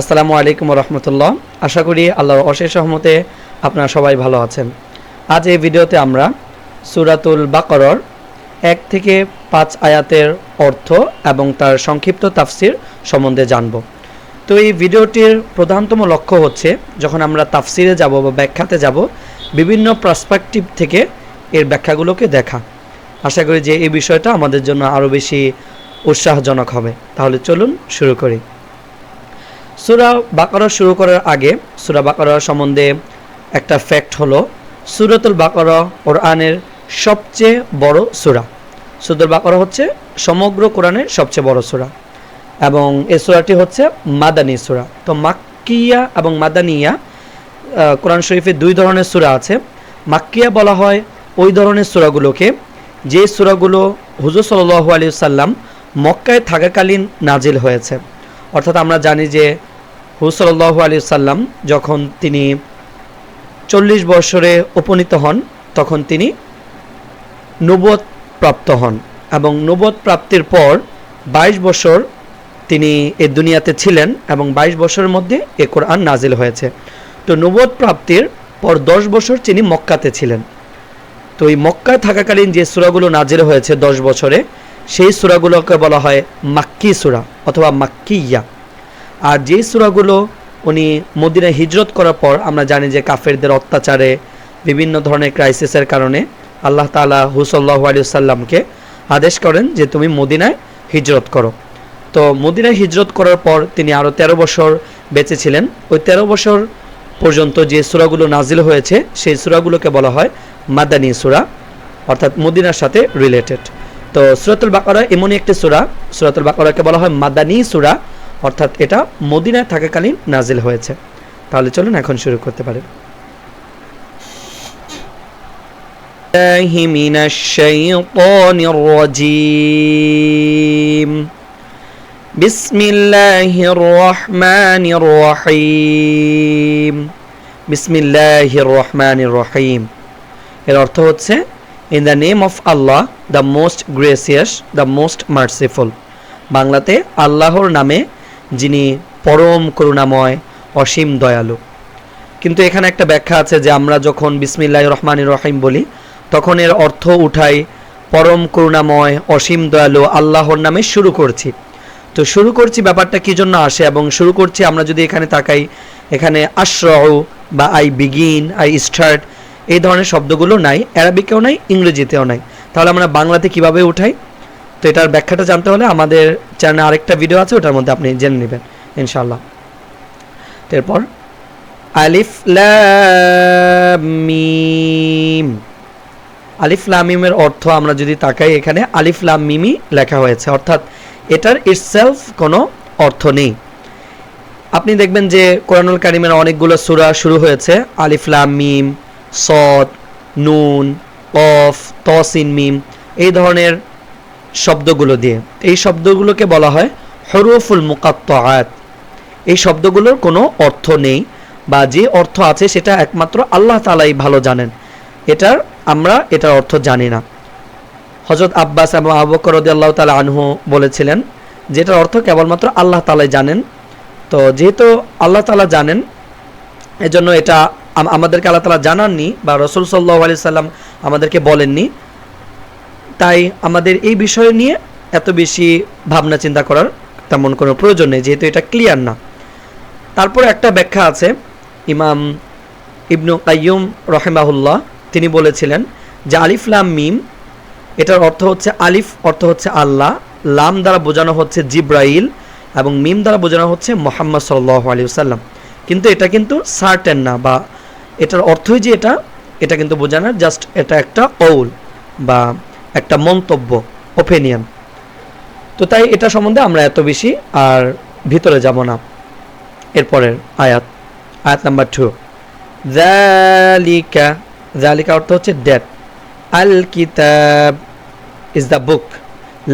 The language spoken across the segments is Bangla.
আসসালামু আলাইকুম রহমতুল্লাহ আশা করি আল্লাহর অশেষ সহমতে আপনারা সবাই ভালো আছেন। আজ এই ভিডিওতে আমরা সুরাতুল বাকরর এক থেকে পাঁচ আয়াতের অর্থ এবং তার সংক্ষিপ্ত তাফসির সম্বন্ধে জানব। তো এই ভিডিওটির প্রধানতম লক্ষ্য হচ্ছে, যখন আমরা তাফসিরে যাব বা ব্যাখ্যাতে যাব, বিভিন্ন পার্সপেক্টিভ থেকে এর ব্যাখ্যাগুলোকে দেখা। আশা করি যে এই বিষয়টা আমাদের জন্য আরও বেশি উৎসাহজনক হবে। তাহলে চলুন শুরু করি। সুরা বাকরা শুরু করার আগে, সুরা বাকরা সম্বন্ধে একটা ফ্যাক্ট হলো, সুরতুল বাকরা কোরআনের সবচেয়ে বড় সুরা। সুরতুল বাকরা হচ্ছে সমগ্র কোরআনের সবচেয়ে বড় সুরা। এবং এই সুরাটি হচ্ছে মাদানী সুরা। তো মাক্কিয়া এবং মাদানিয়া কোরআন শরীফে দুই ধরনের সুরা আছে। মাক্কিয়া বলা হয় ওই ধরনের সুরাগুলোকে, যে সুরাগুলো হুজুর সাল্লাহ আলী সাল্লাম মক্কায় থাকাকালীন নাজিল হয়েছে। অর্থাৎ আমরা জানি যে হুসল্লাহ আলী সাল্লাম যখন তিনি চল্লিশ বছরে উপনীত হন, তখন তিনি নবদ প্রাপ্ত হন এবং নবদ প্রাপ্তির পর বাইশ বছর তিনি এ দুনিয়াতে ছিলেন এবং বাইশ বছরের মধ্যে এ কোরআন নাজিল হয়েছে। তো নবদ প্রাপ্তির পর দশ বছর তিনি মক্কাতে ছিলেন। তো এই মক্কায় থাকাকালীন যে সুরাগুলো নাজিল হয়েছে দশ বছরে, সেই সুরাগুলোকে বলা হয় মাক্কি সুরা অথবা মাক্কিয়া। আর যে সুরাগুলো উনি মদিনায় হিজরত করার পর আমরা জানি যে কাফেরদের অত্যাচারে, বিভিন্ন ধরনের ক্রাইসিসের কারণে আল্লাহ তালা হুসল্লাহ আলী সাল্লামকে আদেশ করেন যে তুমি মদিনায় হিজরত করো। তো মদিনায় হিজরত করার পর তিনি আরও তেরো বছর বেঁচে ছিলেন। ওই তেরো বছর পর্যন্ত যে সুরাগুলো নাজিল হয়েছে, সেই সুরাগুলোকে বলা হয় মাদানী সুরা, অর্থাৎ মদিনার সাথে রিলেটেড তো সুরাতুল বাকরা এমনই একটি সুরা, সুরাতুল বাকরাকে বলা হয় মাদানী সুরা। অর্থাৎ এটা মদিনায় থাকাকালীন নাজিল হয়েছে তাহলে চলুন এখন শুরু করতে পারেন الله من الشيطان الرجيم بسم الله الرحمن الرحيم بسم الله الرحمن الرحيم এর অর্থ হচ্ছে in the name of Allah the most gracious the most merciful বাংলাতে আল্লাহর নামে যিনি পরম করুণাময়, অসীম দয়ালু। কিন্তু এখানে একটা ব্যাখ্যা আছে যে আমরা যখন বিসমিল্লাহ রহমান রহিম বলি, তখন এর অর্থ উঠাই পরম করুণাময়, অসীম দয়ালু, আল্লাহর নামে শুরু করছি। তো শুরু করছি ব্যাপারটা কী জন্য আসে এবং শুরু করছি আমরা যদি এখানে তাকাই, এখানে আশ্রয় বা আই বিগিন, আই স্টার্ট, এই ধরনের শব্দগুলো নাই, অ্যারাবিকেও নাই, ইংরেজিতেও নাই। তাহলে আমরা বাংলাতে কীভাবে উঠাই? তো এটার ব্যাখ্যাটা জানতে হলে আমাদের চ্যানেলে আরেকটা ভিডিও আছে, ওটার মধ্যে আপনি জেনে নেবেন ইনশাল্লাহ এরপর, আলিফ লাম মিম। আলিফ লাম মিমের অর্থ আমরা যদি তাকাই এখানে, আলিফ লাম মিমই লেখা হয়েছে, অর্থাৎ এটার ইটসেলফ কোনো অর্থ নেই। আপনি দেখবেন যে কোরআনুল কারিমের অনেকগুলো সূরা শুরু হয়েছে, আলিফ লাম মিম সদ নুন অফ তসিন মিম, এই ধরনের শব্দগুলো দিয়ে। এই শব্দগুলোকে বলা হয় হরুফুল মুকাত্তাআত। এই শব্দগুলোর কোনো অর্থ নেই বা যে অর্থ আছে সেটা একমাত্র আল্লাহ তালাই ভালো জানেন। এটার আমরা এটার অর্থ জানি না। হজরত আব্বাস এবং আবকর আল্লাহ তালা আনহু বলেছিলেন, যেটার অর্থ কেবলমাত্র আল্লাহ তালাই জানেন। তো যেহেতু আল্লাহ তালা জানেন, এজন্য এটা আমাদেরকে আল্লাহ তালা জানাননি বা রসুল সাল্লাহ আলি সাল্লাম আমাদেরকে বলেননি। তাই আমাদের এই বিষয় নিয়ে এত বেশি ভাবনা চিন্তা করার তেমন কোনো প্রয়োজন নেই, যেহেতু এটা ক্লিয়ার না। তারপর একটা ব্যাখ্যা আছে, ইমাম ইবনু কাইয়ুম রহেমাহুল্লাহ, তিনি বলেছিলেন যে আলিফ লাম মিম, এটার অর্থ হচ্ছে আলিফ, অর্থ হচ্ছে আল্লাহ, লাম দ্বারা বোঝানো হচ্ছে জিব্রাইল এবং মিম দ্বারা বোঝানো হচ্ছে মোহাম্মদ সাল্লাহ আলী সাল্লাম কিন্তু এটা কিন্তু সার্টেন না বা এটার অর্থই যে এটা এটা কিন্তু বোঝানোর জাস্ট এটা একটা কৌল বা একটা মন্তব্য ওপিনিয়ন তো তাই এটা সম্বন্ধে আমরা এত বেশি আর ভিতরে যাব না। এরপরের আয়াত আয়াত নাম্বার টু জালিকা জালিকা অর্থ হচ্ছে দ্যাট আল কিতাব ইজ দ্য বুক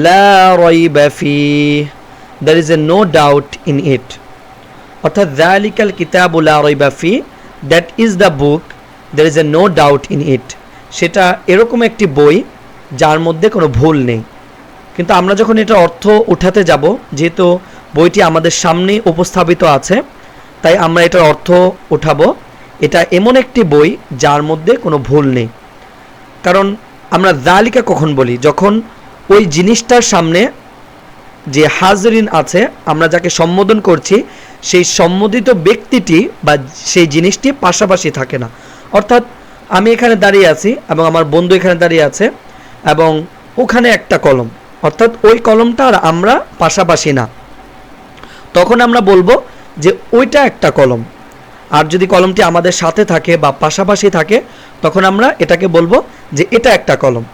লা there is a no doubt in it অর্থাৎ জালিকাল কিতাব লা রইবাফি that is the book there is a no doubt in it সেটা এরকম একটি বই যার মধ্যে কোনো ভুল নেই। কিন্তু আমরা যখন এটা অর্থ উঠাতে যাব, যেহেতু বইটি আমাদের সামনেই উপস্থাপিত আছে, তাই আমরা এটার অর্থ উঠাবো। এটা এমন একটি বই যার মধ্যে কোনো ভুল নেই। কারণ আমরা জালিকা কখন বলি? যখন ওই জিনিসটার সামনে যে হাজরিন আছে, আমরা যাকে সম্বোধন করছি, সেই সম্বোধিত ব্যক্তিটি বা সেই জিনিসটি পাশাপাশি থাকে না। অর্থাৎ আমি এখানে দাঁড়িয়ে আছি এবং আমার বন্ধু এখানে দাঁড়িয়ে আছে। এবং ওখানে একটা কলম। অর্থাৎ ওই কলমটা আর আমরা পাশাপাশি না। তখন আমরা বলব যে ওইটা একটা কলম। আর যদি কলমটি আমাদের সাথে থাকে বা পাশাপাশি থাকে, তখন আমরা এটাকে বলব যে এটা একটা কলম।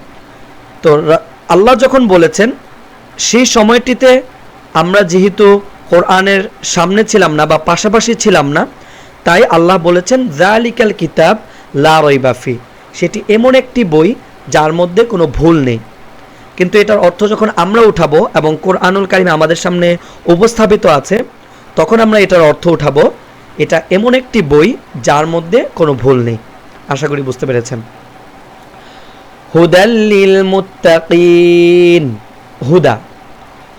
তো আল্লাহ যখন বলেছেন, সেই সময়টিতে আমরা যেহেতু কোরআনের সামনে ছিলাম না বা পাশাপাশি ছিলাম না, তাই আল্লাহ বলেছেন জালিকাল কিতাব লা রইবাফি সেটি এমন একটি বই যার মধ্যে কোনো ভুল নেই। কিন্তু এটার অর্থ যখন আমরা উঠাবো এবং কোরআনুল কারিম আমাদের সামনে উপস্থাপিত আছে, তখন আমরা এটার অর্থ উঠাবো, এটা এমন একটি বই যার মধ্যে কোনো ভুল নেই। আশা করি বুঝতে পেরেছেন। হুদাল্লিল মুত্তাকিন, হুদা।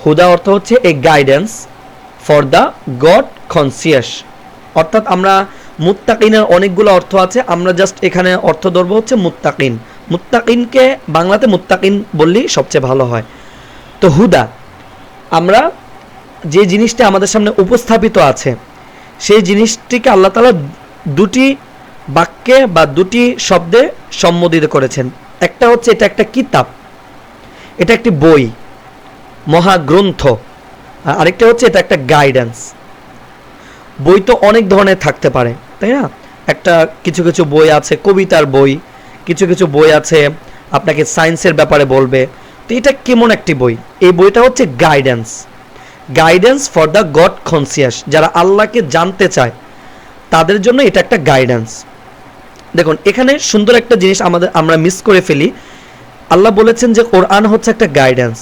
হুদা অর্থ হচ্ছে a guidance for the God conscious অর্থাৎ আমরা মুত্তাকিনের অনেকগুলো অর্থ আছে, আমরা জাস্ট এখানে অর্থ ধরবো হচ্ছে মুত্তাকিন। মুত্তাকিনকে বাংলাতে মুত্তাকিন বললেই সবচেয়ে ভালো হয়। তো হুদা, আমরা যে জিনিসটা আমাদের সামনে উপস্থাপিত আছে, সেই জিনিসটিকে আল্লাহ তালা দুটি বাক্যে বা দুটি শব্দে সম্বোধিত করেছেন। একটা হচ্ছে এটা একটা কিতাব, এটা একটি বই, মহাগ্রন্থ, আর আরেকটা হচ্ছে এটা একটা গাইডেন্স বই তো অনেক ধরনের থাকতে পারে, তাই না? একটা কিছু কিছু বই আছে, কবিতার বই কিছু কিছু বই আছে, আপনাকে সায়েন্সের ব্যাপারে বলবে। তো এটা কেমন একটি বই? এই বইটা হচ্ছে guidance guidance for the God conscious যারা আল্লাহকে জানতে চায়, তাদের জন্য এটা একটা গাইডেন্স দেখুন, এখানে সুন্দর একটা জিনিস আমাদের, আমরা মিস করে ফেলি। আল্লাহ বলেছেন যে কোরআন হচ্ছে একটা গাইডেন্স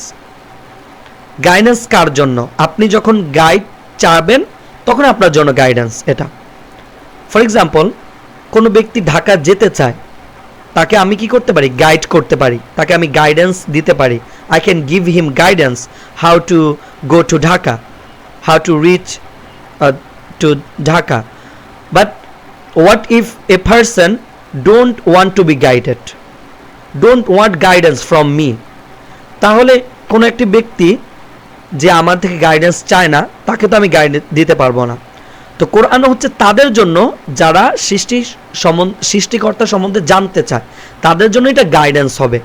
গাইডেন্স কার জন্য? আপনি যখন গাইড চাবেন, তখন আপনার জন্য গাইডেন্স এটা। ফর এক্সাম্পল কোনো ব্যক্তি ঢাকা যেতে চায় তাকে আমি কি করতে পারি? গাইড করতে পারি। তাকে আমি গাইডেন্স দিতে পারি। I can give him guidance how to go to Dhaka how to reach to Dhaka but what if a person don't want to be guided don't want guidance from me তাহলে কোনো একটি ব্যক্তি যে আমার থেকে গাইডেন্স চায় না, তাকে তো আমি গাইড দিতে পারব না। তো কোরআন হচ্ছে তাদের জন্য যারা সৃষ্টি সম্বন্ধ, সৃষ্টিকর্তা সম্বন্ধে জানতে চায়, তাদের জন্য এটা গাইডেন্স হবে।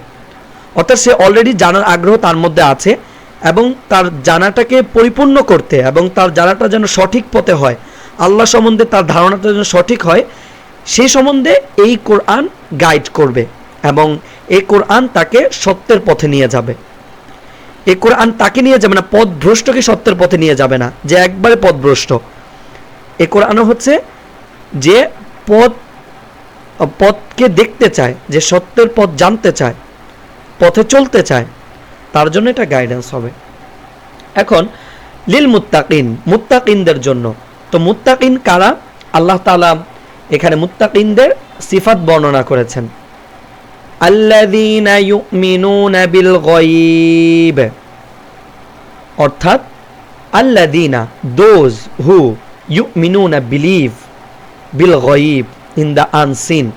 অর্থাৎ সে অলরেডি জানার আগ্রহ তার মধ্যে আছে এবং তার জানাটাকে পরিপূর্ণ করতে এবং তার জানাটা যেন সঠিক পথে হয়, আল্লাহ সম্বন্ধে তার ধারণাটা যেন সঠিক হয় সেই সম্বন্ধে এই কোরআন গাইড করবে এবং এই কোরআন তাকে সত্যের পথে নিয়ে যাবে। এ কোরআন তাকে নিয়ে যাবে না, পথভ্রষ্টকে সত্যের পথে নিয়ে যাবে না, যে একবারে পথভ্রষ্ট। এই কোরআনও হচ্ছে যে পথ, পথকে দেখতে চায়, যে সত্যের পথ জানতে চায়, পথে চলতে চায়, তার জন্য এটা গাইডেন্স হবে। এখন, লিল মুত্তাকিন, মুত্তাকিনদের জন্য। তো মুত্তাকিন কারা? আল্লাহ তালা এখানে মুত্তাকিনদের সিফাত বর্ণনা করেছেন। আল্লাযীনা ইউমিনুনা বিল অর্থাৎ, আল্লাযীনা দোজ হু ইউমিনুনা বিলিভ বিল গায়ব ইন দ্য আনসিন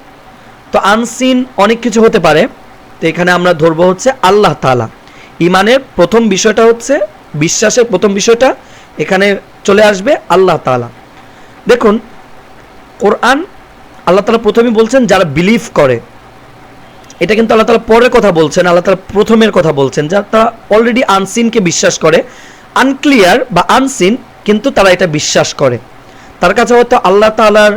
তো আনসিন অনেক কিছু হতে পারে, তো এখানে আমরা ধরবো হচ্ছে আল্লাহ তাআলা। ইমানের প্রথম বিষয়টা হচ্ছে, বিশ্বাসের প্রথম বিষয়টা এখানে চলে আসবে আল্লাহ তাআলা। দেখুন, কোরআন আল্লাহ তাআলা প্রথমেই বলছেন যারা বিলিভ করে। এটা কিন্তু আল্লাহ তাআলা পরের কথা বলছেন, আল্লাহ তাআলা প্রথমের কথা বলছেন। যা তারা অলরেডি আনসিনকে বিশ্বাস করে আনক্লিয়ার বা আনসিন কিন্তু তারা এটা বিশ্বাস করে। তার কাছে হয়তো আল্লাহ তালার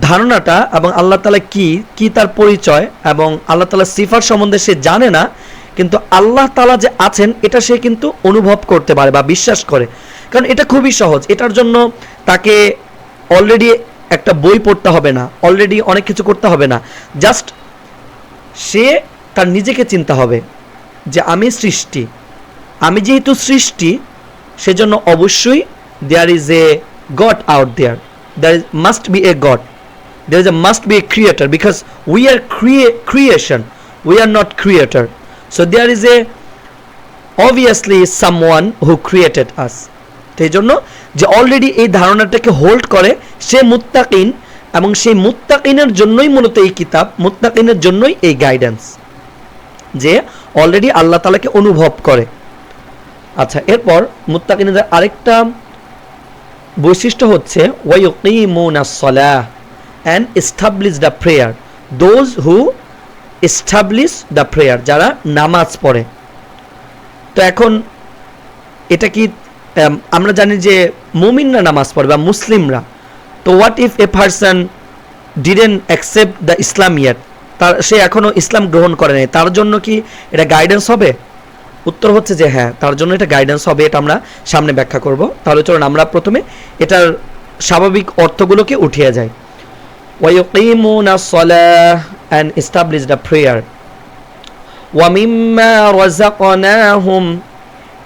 ধারণাটা এবং আল্লাহ তালা কি কি তার পরিচয় এবং আল্লাহ তাআলা সিফার সম্বন্ধে সে জানে না, কিন্তু আল্লাহ তালা যে আছেন, এটা সে কিন্তু অনুভব করতে পারে বা বিশ্বাস করে। কারণ এটা খুবই সহজ। এটার জন্য তাকে অলরেডি একটা বই পড়তে হবে না। অলরেডি অনেক কিছু করতে হবে না। জাস্ট সে তার নিজেকে চিন্তা হবে যে আমি সৃষ্টি। আমি যেহেতু সৃষ্টি সেজন্য অবশ্যই there is a God out there there is must be a God there is a must be a creator because we are crea- creation. We are not creator. So there is a, obviously someone who us. তো এই জন্য যে অলরেডি এই ধারণাটাকে হোল্ড করে, সে মুত্তাকিন এবং সেই মুত্তাকিনের জন্যই মূলত এই কিতাব, মুত্তাকিনের জন্যই এই গাইডেন্স যে অলরেডি আল্লাহ তালাকে অনুভব করে। আচ্ছা এরপর মুত্তাকিনদের আরেকটা বৈশিষ্ট্য হচ্ছে and establish the prayer. Those who establish the prayer যারা নামাজ পড়ে। তো এখন এটা কি আমরা জানি যে মুমিনরা নামাজ পড়ে বা মুসলিমরা। তো what if a person didn't accept the Islam ইয়ার তার, সে এখনও ইসলাম গ্রহণ করে নাই। তার জন্য কি এটা গাইডেন্স হবে? উত্তর হচ্ছে যে হ্যাঁ তার জন্য এটা গাইডেন্স হবে, এটা আমরা সামনে ব্যাখ্যা করব। তাহলে চলুন আমরা প্রথমে এটার স্বাভাবিক অর্থগুলোকে উঠিয়ে যাই। ওয়াইকিমুনা সলাহ অ্যান্ড এস্টাবলিশ দ্য প্রেয়ার ওয়ামিম্মা রাজাকনাহুম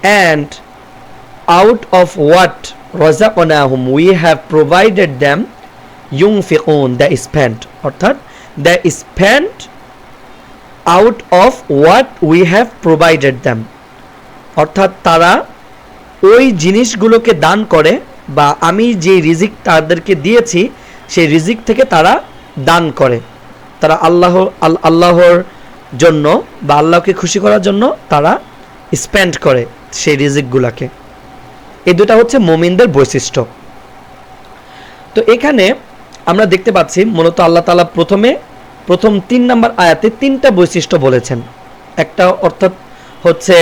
and out of what razaqnahum we have provided them yunfiqun they spent. অর্থাৎ they spent out of what we have provided them. অর্থাৎ তারা ওই জিনিসগুলোকে দান করে বা আমি যে রিজিক তাদেরকে দিয়েছি, সেই রিজিক থেকে তারা দান করে। তারা আল্লাহ, আল- আল্লাহর জন্য বা আল্লাহকে খুশি করার জন্য তারা স্পেন্ড করে সেই রিজিকগুলোকে। এই দুটা হচ্ছে মোমিনদের বৈশিষ্ট্য। তো এখানে আমরা দেখতে পাচ্ছি মূলত আল্লাহ তালা প্রথমে প্রথম তিন নম্বর আয়াতে তিনটা বৈশিষ্ট্য বলেছেন। একটা অর্থাৎ হচ্ছে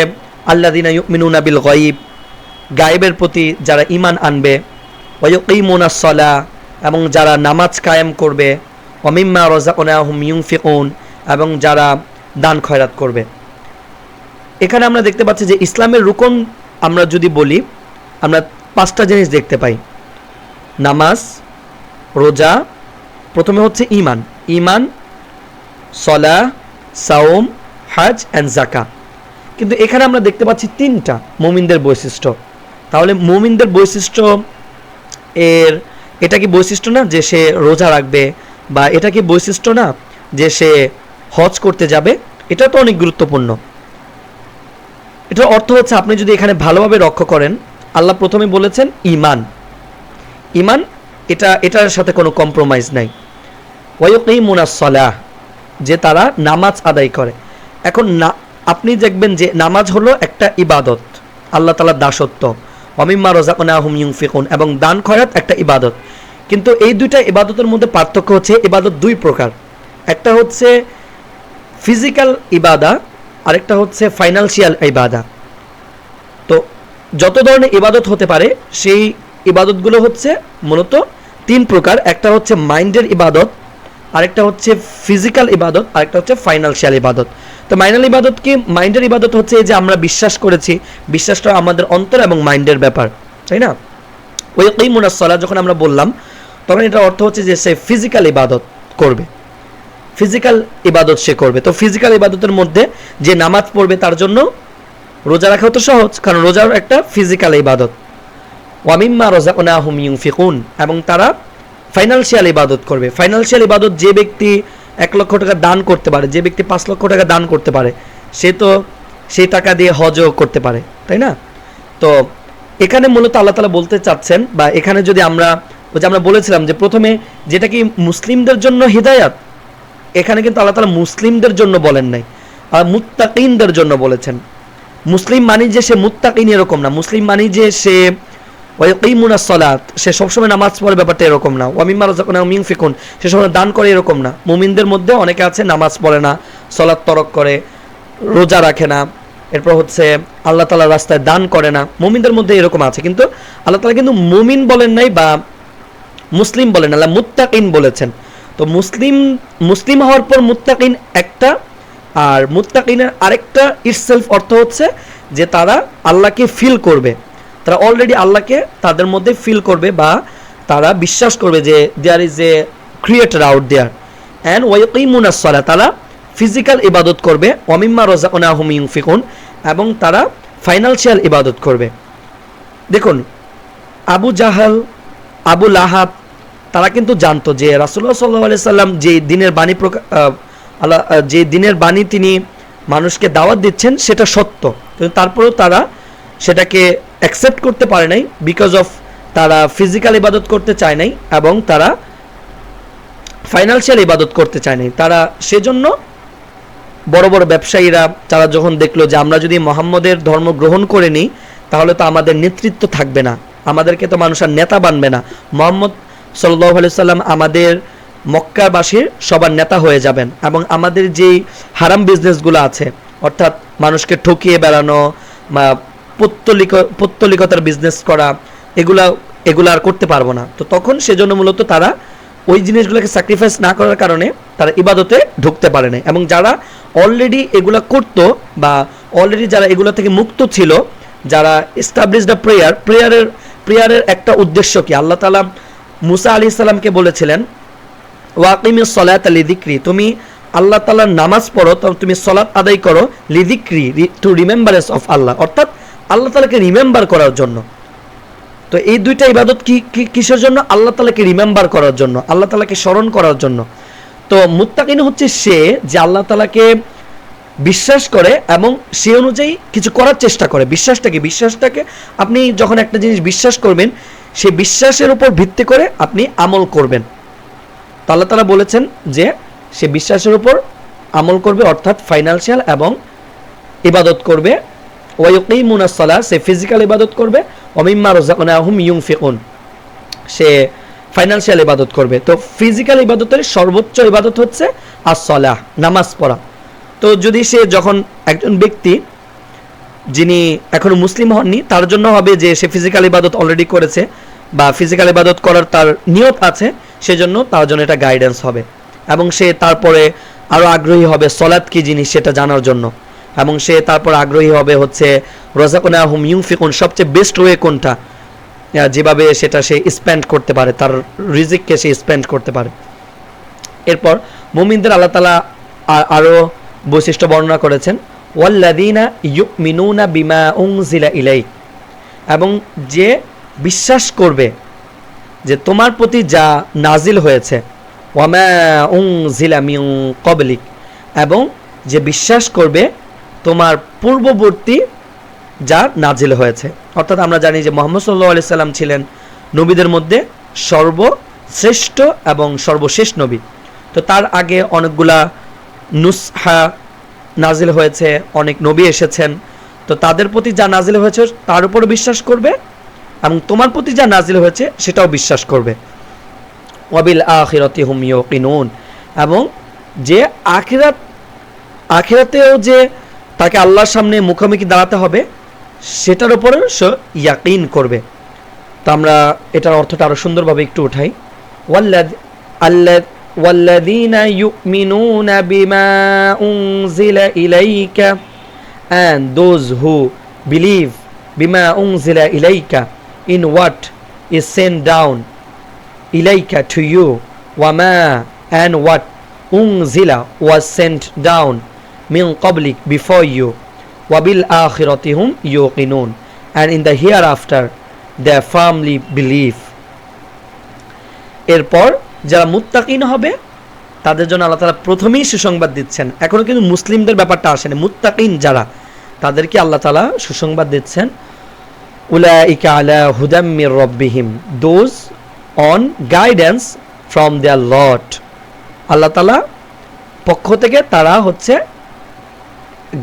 আল্লাহ দিনা মিনুনা বিল গয়িব গায়েবের প্রতি যারা ইমান আনবে ওয়ুকিমুনা সলা এবং যারা নামাজ কায়েম করবে অমিম্মা রজাকুনাহুম ইউনফিকুন এবং যারা দান খয়রাত করবে। এখানে আমরা দেখতে পাচ্ছি যে ইসলামের রুকন আমরা যদি বলি, আমরা পাঁচটা জিনিস দেখতে পাই। নামাজ, রোজা, প্রথমে হচ্ছে ইমান ইমান সলা, সাওম, হাজ অ্যান্ড জাকা কিন্তু এখানে আমরা দেখতে পাচ্ছি তিনটা মোমিনদের বৈশিষ্ট্য। তাহলে মোমিনদের বৈশিষ্ট্য এর, এটা কি বৈশিষ্ট্য না যে সে রোজা রাখবে বা এটা কি বৈশিষ্ট্য না যে সে হজ করতে যাবে? এটা তো অনেক গুরুত্বপূর্ণ। এটার অর্থ হচ্ছে আপনি যদি এখানে ভালোভাবে রক্ষ করেন, আল্লাহ প্রথমে বলেছেন ইমান ইমান এটা, এটার সাথে কোনো কম্প্রোমাইজ নাই। ওয়কই মুনাসলাহ যে তারা নামাজ আদায় করে। এখন না, আপনি দেখবেন যে নামাজ হলো একটা ইবাদত, আল্লাহ তালার দাসত্ব। অমিম্মা রোজাকনা হুম ইউফিকুন এবং দান খয়রাত একটা ইবাদত। কিন্তু এই দুইটা ইবাদতের মধ্যে পার্থক্য হচ্ছে ইবাদত দুই প্রকার। একটা হচ্ছে ফিজিক্যাল ইবাদা, আরেকটা হচ্ছে ফাইনান্সিয়াল ইবাদা। তো যত ধরনের ইবাদত হতে পারে, সেই ইবাদতগুলো হচ্ছে মূলত তিন প্রকার। একটা হচ্ছে মাইন্ডের ইবাদত আরেকটা হচ্ছে ফিজিক্যাল ইবাদত, আরেকটা হচ্ছে ফাইনান্সিয়াল ইবাদত। তো মাইনাল ইবাদত কি? মাইন্ডের ইবাদত হচ্ছে যে আমরা বিশ্বাস করেছি, বিশ্বাসটা আমাদের অন্তর এবং মাইন্ডের ব্যাপার, তাই না? ওই এই মুনাসলা যখন আমরা বললাম, তখন এটা অর্থ হচ্ছে যে সে ফিজিক্যাল ইবাদত করবে। ফিজিক্যাল ইবাদত সে করবে। তো ফিজিক্যাল ইবাদতের মধ্যে যে নামাজ পড়বে, তার জন্য রোজা রাখা তো সহজ, কারণ রোজার একটা ফিজিক্যাল ইবাদত। ওয়ামিম্মা রোজাকনা হুম ইউফিকুন এবং তারা ফাইনান্সিয়াল ইবাদত করবে ফাইনান্সিয়াল ইবাদত যে ব্যক্তি এক লক্ষ টাকা দান করতে পারে যে ব্যক্তি পাঁচ লক্ষ টাকা দান করতে পারে সে তো সেই টাকা দিয়ে হজও করতে পারে তাই না তো এখানে মূলত আল্লাহ তালা বলতে চাচ্ছেন বা এখানে যদি আমরা যে আমরা বলেছিলাম যে প্রথমে যেটা কি মুসলিমদের জন্য হিদায়াত এখানে কিন্তু আল্লাহ তালা মুসলিমদের জন্য বলেন নাই আর মুত্তাকিনদের জন্য বলেছেন মুসলিম মানি যে সে মুত্তাকিন এরকম না মুসলিম মানি যে সে ওয়াকিমুনা সলাত, সে সবসময় নামাজ পড়ে, ব্যাপারটা এরকম না। ওয়ামিম্মা রাজাকুনা মিং ফিকুন, সে সময় দান করে এরকম না। মুমিনদের মধ্যে অনেকে আছে নামাজ পড়ে না সলাৎ তরক করে, রোজা রাখে না। এরপর হচ্ছে আল্লাহ তালার রাস্তায় দান করে না। মুমিনদের মধ্যে এরকম আছে, কিন্তু আল্লাহ তালা কিন্তু মুমিন বলেন নাই বা মুসলিম বলেন আল্লাহ মুত্তাকিন বলেছেন। তো মুসলিম মুসলিম হওয়ার পর মুত্তাকিন একটা, আর মুত্তাকিনের আরেকটা ইটসেলফ অর্থ হচ্ছে যে তারা আল্লাহকে ফিল করবে। তারা অলরেডি আল্লাহকে তাদের মধ্যে ফিল করবে বা তারা বিশ্বাস করবে যে there is a creator out there and ওয়াইকিমুনাসলা তারা ফিজিক্যাল ইবাদত করবে অমিম্মা রোজাকনা হুম ইউফিকুন এবং তারা ফাইনান্সিয়াল ইবাদত করবে। দেখুন, আবু জাহাল, আবু লাহাব, তারা কিন্তু জানতো যে রাসুল্লাহ সাল্লাহ আলি সাল্লাম যে দিনের বাণী আল্লাহ যে দিনের বাণী তিনি মানুষকে দাওয়াত দিচ্ছেন, সেটা সত্য। কিন্তু তারপরেও তারা সেটাকে অ্যাকসেপ্ট করতে পারে নাই বিকজ অফ তারা ফিজিক্যাল ইবাদত করতে চায় নাই এবং তারা ফাইন্যান্সিয়াল ইবাদত করতে চায় নাই। তারা সেজন্য বড় বড় ব্যবসায়ীরা, তারা যখন দেখল যে আমরা যদি মোহাম্মদের ধর্ম গ্রহণ করে নিই, তাহলে তো আমাদের নেতৃত্ব থাকবে না। আমাদেরকে তো মানুষ আর নেতা বানবে না। মোহাম্মদ সাল্লাহ আলি সাল্লাম আমাদের মক্কাবাসীর সবার নেতা হয়ে যাবেন এবং আমাদের যেই হারাম বিজনেসগুলো আছে, অর্থাৎ মানুষকে ঠকিয়ে বেড়ানো পত্তলিক, পত্তলিকতার বিজনেস করা, এগুলা, এগুলো আর করতে পারব না। তো তখন সেজন্য মূলত তারা ওই জিনিসগুলোকে স্যাক্রিফাইস না করার কারণে তারা ইবাদতে ঢুকতে পারে না এবং যারা অলরেডি এগুলা করতো বা অলরেডি যারা এগুলো থেকে মুক্ত ছিল, যারা এস্টাবলিশড প্রেয়ার প্রেয়ারের প্রেয়ারের একটা উদ্দেশ্য কি? আল্লাহ তালা মুসা আলি সাল্লামকে বলেছিলেন ওয়াকিমি সলাত লিদিক্রি তুমি আল্লাহ তালার নামাজ পড়ো তুমি সলাৎ আদায় করো লিদিক্রি টু রিমেম্বারেন্স অফ আল্লাহ। অর্থাৎ আল্লাহ তালাকে রিমেম্বার করার জন্য। তো এই দুইটা ইবাদত কি কিসের জন্য? আল্লাহ তালাকে রিমেম্বার করার জন্য, আল্লাহ তালাকে স্মরণ করার জন্য। তো মুত্তাকিন হচ্ছে সে যে আল্লাহ তালাকে বিশ্বাস করে এবং সে অনুযায়ী কিছু করার চেষ্টা করে। বিশ্বাসটাকে বিশ্বাসটাকে আপনি যখন একটা জিনিস বিশ্বাস করবেন সেই বিশ্বাসের উপর ভিত্তি করে আপনি আমল করবেন। তো আল্লাহ তালা বলেছেন যে সে বিশ্বাসের উপর আমল করবে, অর্থাৎ ফাইন্যান্সিয়াল এবং ইবাদত করবে। সে ফিজিক্যাল ইবাদত করবে অমিম্মা রোজাকুম ইউং ফিকুন সে ফাইন্যান্সিয়াল ইবাদত করবে। তো ফিজিক্যাল ইবাদতের সর্বোচ্চ ইবাদত হচ্ছে আর আসলাহ নামাজ পড়া। তো যদি সে যখন একজন ব্যক্তি, যিনি এখনও মুসলিম হননি, তার জন্য হবে যে সে ফিজিক্যাল ইবাদত অলরেডি করেছে, বা ফিজিক্যাল ইবাদত করার তার নিয়ত আছে, সেজন্য তার জন্য এটা গাইডেন্স হবে। এবং সে তারপরে আরও আগ্রহী হবে সলাৎ কি জিনিস সেটা জানার জন্য। এবং সে তারপর আগ্রহী হবে হচ্ছে রোজাকুনা হুম ইউফিকুন সবচেয়ে বেস্ট ওয়ে কোনটা? যেভাবে সেটা সে স্পেন্ড করতে পারে, তার রিজিককে সে স্পেন্ড করতে পারে। এরপর মুমিনদের আল্লাহ তালা আরও বৈশিষ্ট্য বর্ণনা করেছেন ওয়াল্লাদিনা ইউমিনুনা বিমা উংজিলা ইলাই এবং যে বিশ্বাস করবে যে তোমার প্রতি যা নাজিল হয়েছে, ওয়ামা উং জিলা মিউ কবলিক এবং যে বিশ্বাস করবে তোমার পূর্ববর্তী যা নাজিল হয়েছে। অর্থাৎ আমরা জানি যে মোহাম্মদ সাল্লাহ আলি সাল্লাম ছিলেন নবীদের মধ্যে সর্বশ্রেষ্ঠ এবং সর্বশেষ নবী। তো তার আগে অনেকগুলা নুসহা নাজিল হয়েছে, অনেক নবী এসেছেন। তো তাদের প্রতি যা নাজিল হয়েছে তার উপর বিশ্বাস করবে এবং তোমার প্রতি যা নাজিল হয়েছে সেটাও বিশ্বাস করবে। অবিল আখিরাতি হুম ইউকিনুন এবং যে আখিরাত, আখিরাতেও যে তাকে আল্লাহর সামনে মুখোমুখি দাঁড়াতে হবে সেটার উপরে সে ইয়াকিন করবে তো আমরা এটার অর্থটা আরো সুন্দরভাবে একটু উঠাই ওয়াল্লাদ আল্লাদ والذين يؤمنون بما أنزل إليك and those who believe بما أنزل إليك in what is sent down إليك to you وما and what أنزل was sent down মিন কবলিক বিফোর ইউ ওয়াবিল আখিরতিহুম ইউকিনুন and in the hereafter the firmly believe এরপর, যারা মুত্তাকিন হবে, তাদের জন্য আল্লাহ তালা প্রথমেই সুসংবাদ দিচ্ছেন। এখনও কিন্তু মুসলিমদের ব্যাপারটা আসেনি। মুত্তাকিন যারা, তাদেরকে আল্লাহ তালা সুসংবাদ দিচ্ছেন, উলাইকা আলা হুদাম্মির রব্বিহিম those on guidance from their Lord আল্লাহ তালা পক্ষ থেকে তারা হচ্ছে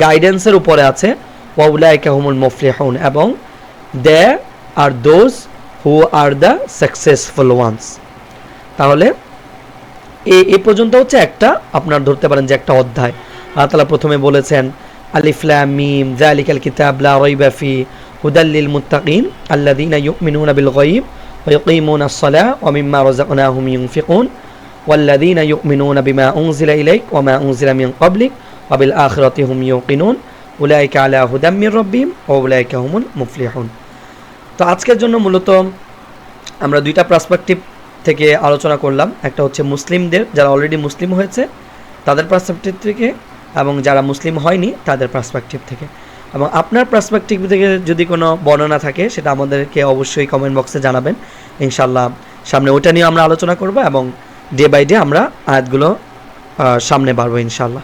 গাইডেন্সের উপরে আছে ওয়াউলাইকা হুমুল মুফলিহুন এবং they are those who are the successful ones তাহলে এ এ পর্যন্ত হচ্ছে একটা আপনার ধরতে পারেন যে একটা অধ্যায় আল্লাহ তালা প্রথমে বলেছেন আলিফলাম মিম জালিকাল কিতাব লা রাইবা ফি হুদাল লিল মুত্তাকিন আল্লাযীনা ইউমিনুনা বিল গায়ব ওয়া ইয়ুকিমুনা আস-সালাহ ওয়া মিম্মা রাযাকনাহুম ইউনফিকুন والذين يؤمنون بما أنزل إليك وما أنزل من قبلك অবিল আখরতি হুম ইউকিনুন উলাইকা আলা হুদাম্মির রব্বিম ও উলাইকা হুমুল মুফলিহুন তো আজকের জন্য মূলত আমরা দুইটা পার্সপেক্টিভ থেকে আলোচনা করলাম। একটা হচ্ছে মুসলিমদের, যারা অলরেডি মুসলিম হয়েছে, তাদের পার্সপেক্টিভ থেকে এবং যারা মুসলিম হয়নি, তাদের পার্সপেকটিভ থেকে। এবং আপনার পার্সপেক্টিভ থেকে যদি কোনো বর্ণনা থাকে, সেটা আমাদেরকে অবশ্যই কমেন্ট বক্সে জানাবেন। ইনশাল্লাহ সামনে ওটা নিয়ে আমরা আলোচনা করব এবং ডে বাই ডে আমরা আয়াতগুলো সামনে বাড়বো ইনশাল্লাহ